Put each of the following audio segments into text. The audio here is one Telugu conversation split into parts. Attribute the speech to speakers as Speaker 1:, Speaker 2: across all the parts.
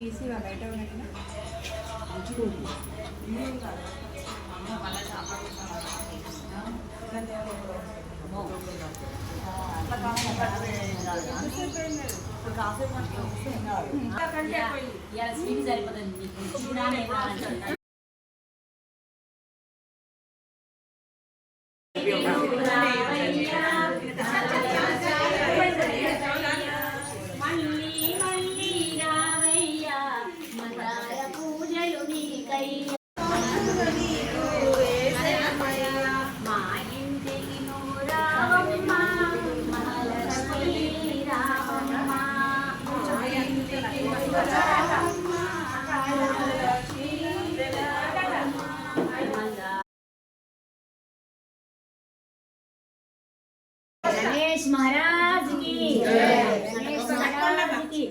Speaker 1: తీసివా బయట ఉన్నట్టుగా
Speaker 2: సరిపోతుంది गणेश महाराज की गणेश महाराज की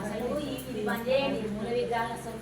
Speaker 2: అసలు ఈ పనిచేయండి మూల విగ్రహాలు అసలు